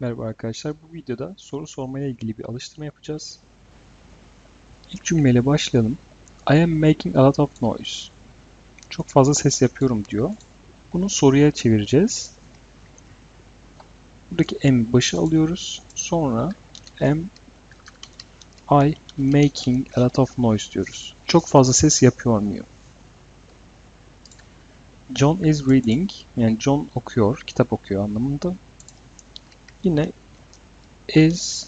Merhaba arkadaşlar. Bu videoda soru sormaya ilgili bir alıştırma yapacağız. İlk cümleyle başlayalım. I am making a lot of noise. Çok fazla ses yapıyorum diyor. Bunu soruya çevireceğiz. Buradaki am başı alıyoruz. Sonra am I making a lot of noise diyoruz. Çok fazla ses yapıyor muyum? John is reading. Yani John okuyor, kitap okuyor anlamında. Yine is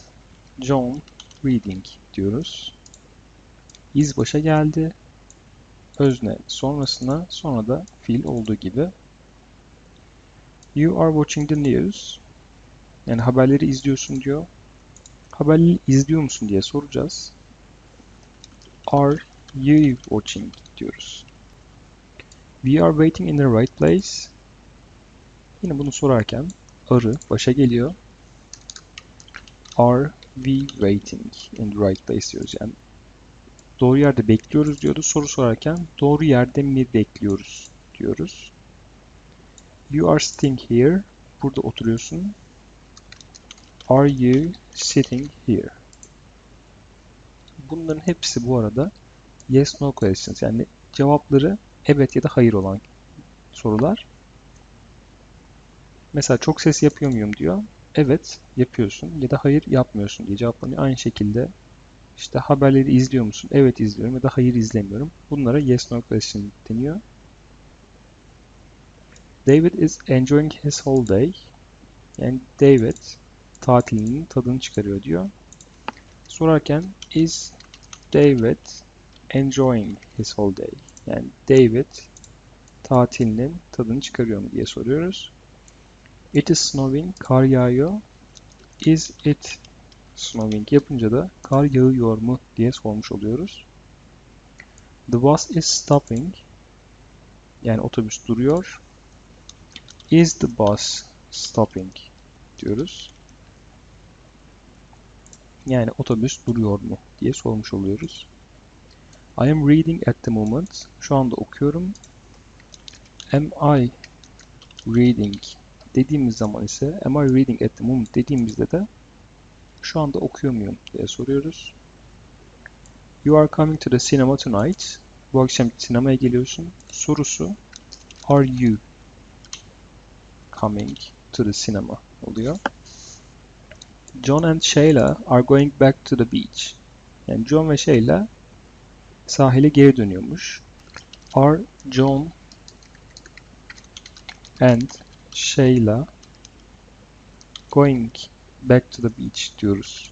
John reading diyoruz. Is başa geldi. Özne sonrasına sonra da fiil olduğu gibi. You are watching the news. Yani haberleri izliyorsun diyor. Haberleri izliyor musun diye soracağız. Are you watching diyoruz. We are waiting in the right place. Yine bunu sorarken arı başa geliyor. Are we waiting in the right place diyoruz. Yani doğru yerde bekliyoruz diyordu. Soru sorarken doğru yerde mi bekliyoruz diyoruz. You are sitting here. Burada oturuyorsun. Are you sitting here? Bunların hepsi bu arada yes no questions. Yani cevapları evet ya da hayır olan sorular. Mesela çok ses yapıyor muyum diyor. Evet yapıyorsun ya da hayır yapmıyorsun diye cevaplanıyor. Aynı şekilde işte haberleri izliyor musun? Evet izliyorum ya da hayır izlemiyorum. Bunlara yes no question deniyor. David is enjoying his holiday. Yani David tatilinin tadını çıkarıyor diyor. Sorarken is David enjoying his holiday? Yani David tatilinin tadını çıkarıyor mu diye soruyoruz. It is snowing, kar yağıyor. Is it snowing yapınca da kar yağıyor mu diye sormuş oluyoruz. The bus is stopping. Yani otobüs duruyor. Is the bus stopping diyoruz. Yani otobüs duruyor mu diye sormuş oluyoruz. I am reading at the moment. Şu anda okuyorum. Am I reading dediğimiz zaman ise am I reading at the moment dediğimizde de şu anda okuyor muyum diye soruyoruz. You are coming to the cinema tonight. Bu akşam sinemaya geliyorsun. Sorusu are you coming to the cinema oluyor. John and Sheila are going back to the beach. Yani John ve Sheila sahile geri dönüyormuş. Are John and Sheila going back to the beach diyoruz.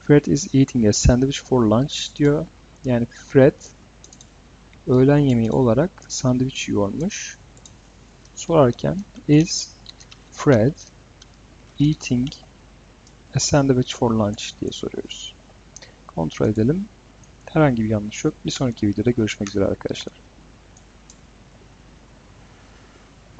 Fred is eating a sandwich for lunch diyor. Yani Fred öğlen yemeği olarak sandviç yiyormuş. Sorarken is Fred eating a sandwich for lunch diye soruyoruz. Kontrol edelim. Herhangi bir yanlış yok. Bir sonraki videoda görüşmek üzere arkadaşlar.